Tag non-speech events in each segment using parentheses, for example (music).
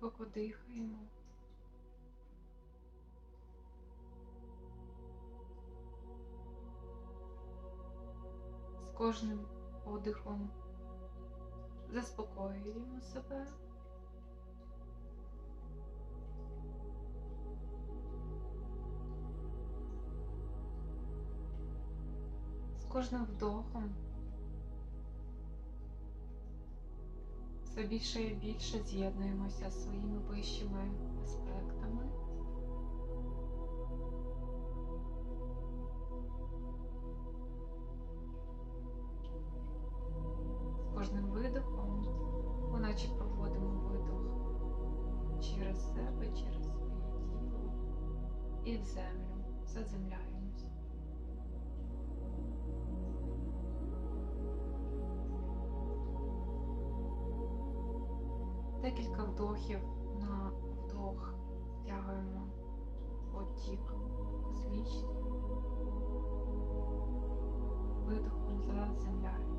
Глибоко дихаємо. З кожним подихом заспокоюємо себе. З кожним вдохом все більше і більше з'єднуємося з своїми вищими аспектами. З кожним видихом ми наче проводимо видох через себе, через своє тіло і в землю, заземляємось. Декілька вдохів на вдох тягуємо потік космічний. Видохом заземляємось.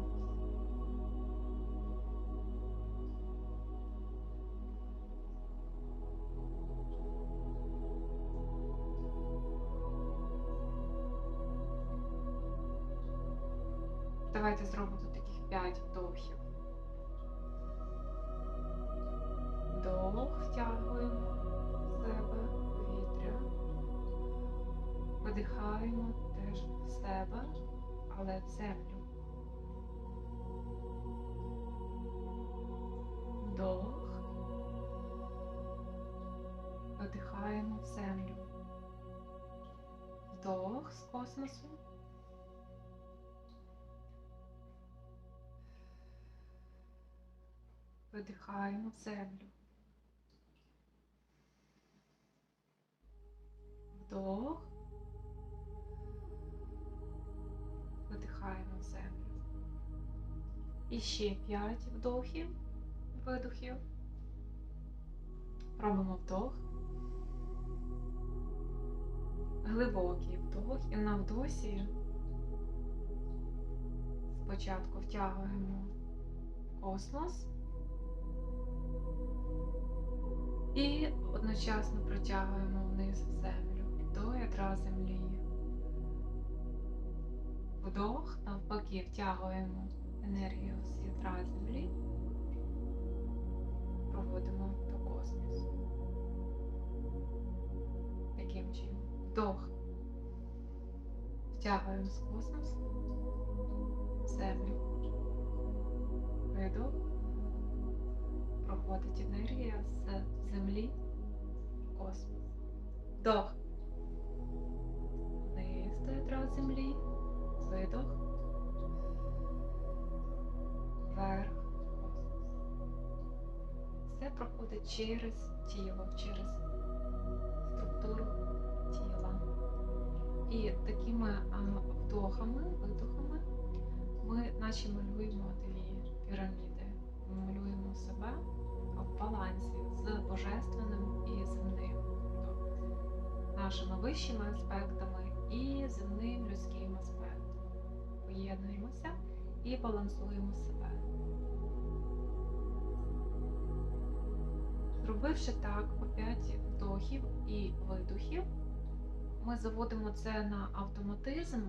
Давайте зробимо таких 5 вдохів. Вдох, втягуємо в себе повітря. Видихаємо теж в себе, але в землю. Вдох. Видихаємо в землю. Вдох з космосу. Видихаємо в землю. І ще 5 вдохів, видохів. Робимо вдох. Глибокий вдох і на вдосі спочатку втягуємо космос. І одночасно протягуємо вниз землю до ядра землі. Вдох, навпаки, втягуємо енергію з ядра землі, проводимо до космосу. Таким чином. Вдох. Втягуємо з космосу землю. Видох проходить енергія з землі в космос. Вдох. Вниз до ядра землі. Видох. Вверх. Все проходить через тіло, через структуру тіла. І такими вдохами, видохами ми наче малюємо дві піраміди. Ми малюємо себе в балансі з божественним і земним, тобто нашими вищими аспектами і земним людським аспектом. Поєднуємося і балансуємо себе. Зробивши так по 5 вдохів і видохів, ми заводимо це на автоматизм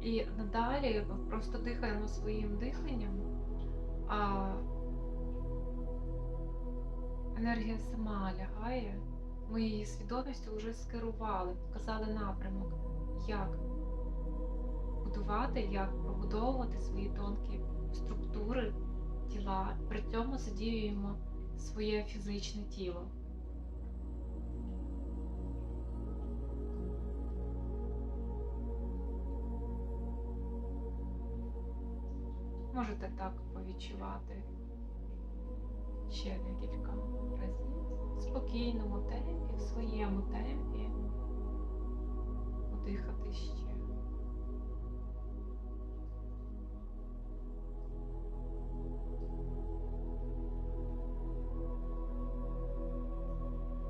і надалі просто дихаємо своїм диханням. А енергія сама лягає, ми її свідомістю вже скерували, показали напрямок, як будувати, як пробудовувати свої тонкі структури тіла, при цьому задіюємо своє фізичне тіло. Можете так повідчувати ще декілька разів в спокійному темпі, в своєму темпі подихати ще.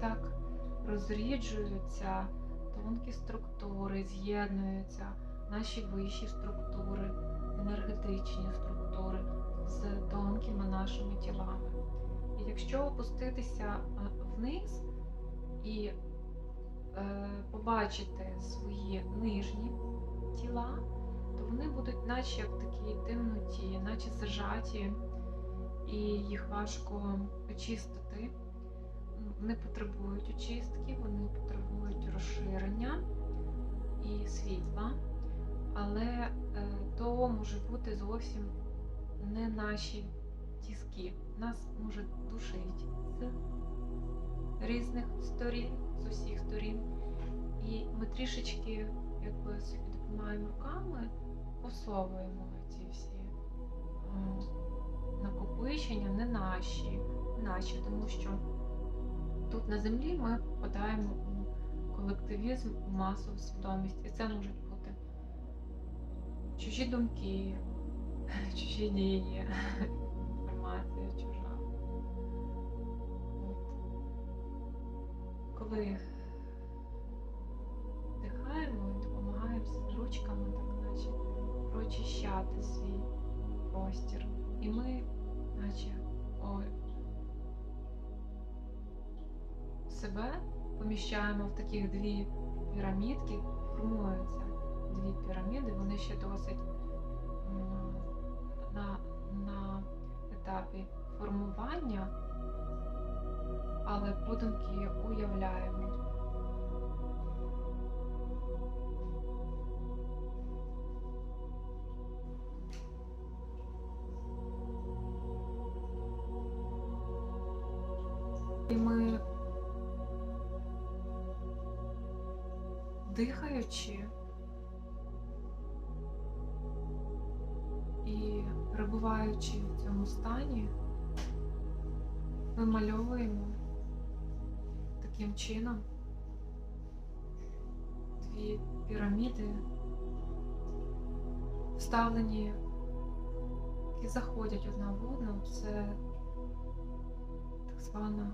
Так розріджуються тонкі структури, з'єднуються наші вищі структури, енергетичні структури з тонкими нашими тілами. І якщо опуститися е, вниз і е, побачити свої нижні тіла, то вони будуть наче в такій темноті, наче зажаті, і їх важко очистити. Вони потребують очистки, вони потребують розширення і світла, але е, то може бути зовсім не наші тіски. Нас може душить з різних сторін, з усіх сторін. І ми трішечки якби собі допомагаємо руками, посовуємо ці всі е, накопичення, не наші, наші, тому що тут на землі ми попадаємо у колективізм, у масову свідомість. І це можуть бути чужі думки, (laughs) чужі дії, інформація чужа. От. Коли себе поміщаємо в таких дві пірамідки, формуються дві піраміди, вони ще досить на, на етапі формування, але подумки уявляємо. І ми дихаючи і перебуваючи в цьому стані, вимальовуємо таким чином дві піраміди, вставлені, які заходять одна в одну, це так звана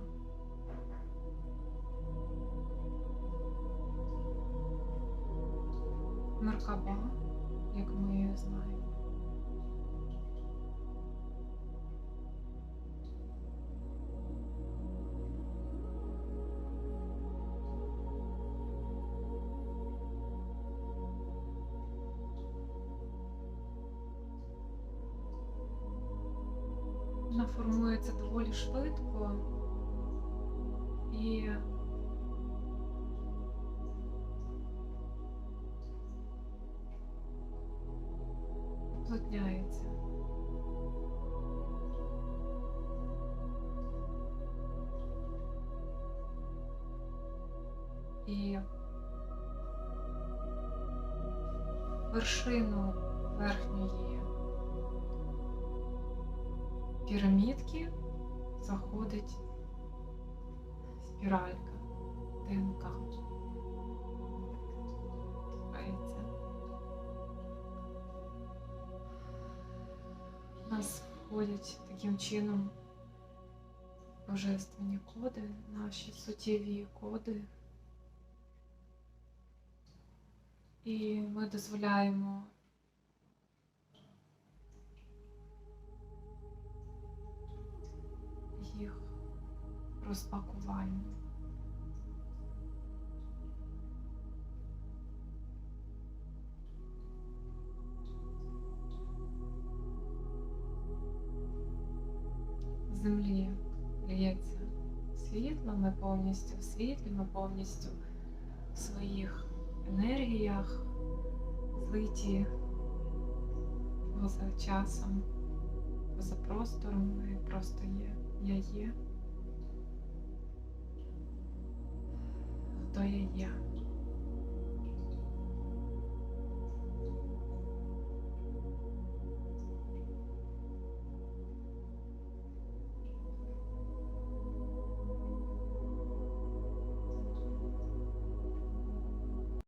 Меркаба, як ми її знаємо. Вона формується доволі швидко уплотняється. І вершину верхньої пірамідки заходить спіралька ДНК. Нас входять таким чином божественні коди, наші суттєві коди. І ми дозволяємо їх розпакування. Лється світло, ми повністю в світлі, ми повністю в своїх енергіях, злиті поза часом, поза простором, ми просто є. Я є. Хто я є?